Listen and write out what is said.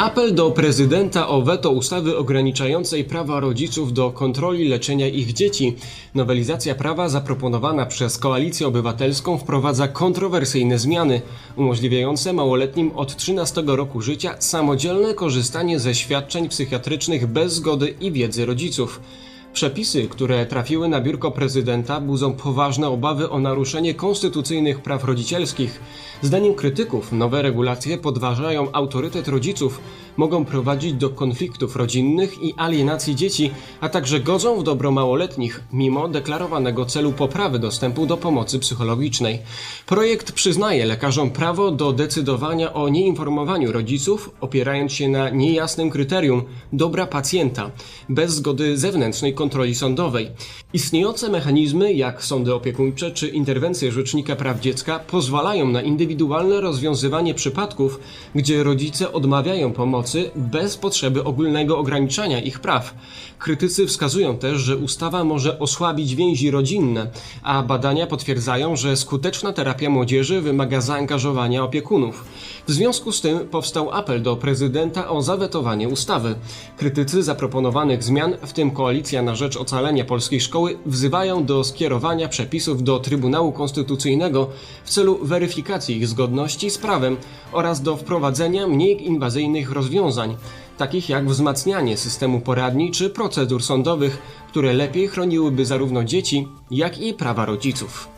Apel do prezydenta o weto ustawy ograniczającej prawa rodziców do kontroli leczenia ich dzieci. Nowelizacja prawa zaproponowana przez Koalicję Obywatelską wprowadza kontrowersyjne zmiany, umożliwiające małoletnim od 13 roku życia samodzielne korzystanie ze świadczeń psychiatrycznych bez zgody i wiedzy rodziców. Przepisy, które trafiły na biurko prezydenta, budzą poważne obawy o naruszenie konstytucyjnych praw rodzicielskich. Zdaniem krytyków, nowe regulacje podważają autorytet rodziców, mogą prowadzić do konfliktów rodzinnych i alienacji dzieci, a także godzą w dobro małoletnich, mimo deklarowanego celu poprawy dostępu do pomocy psychologicznej. Projekt przyznaje lekarzom prawo do decydowania o nieinformowaniu rodziców, opierając się na niejasnym kryterium dobra pacjenta, bez zgody zewnętrznej kontroli sądowej. Istniejące mechanizmy, jak sądy opiekuńcze czy interwencje Rzecznika Praw Dziecka, pozwalają na indywidualne rozwiązywanie przypadków, gdzie rodzice odmawiają pomocy bez potrzeby ogólnego ograniczania ich praw. Krytycy wskazują też, że ustawa może osłabić więzi rodzinne, a badania potwierdzają, że skuteczna terapia młodzieży wymaga zaangażowania opiekunów. W związku z tym powstał apel do prezydenta o zawetowanie ustawy. Krytycy zaproponowanych zmian, w tym Koalicja na rzecz ocalenia polskiej szkoły, wzywają do skierowania przepisów do Trybunału Konstytucyjnego w celu weryfikacji ich zgodności z prawem oraz do wprowadzenia mniej inwazyjnych rozwiązań, takich jak wzmacnianie systemu poradni czy procedur sądowych, które lepiej chroniłyby zarówno dzieci, jak i prawa rodziców.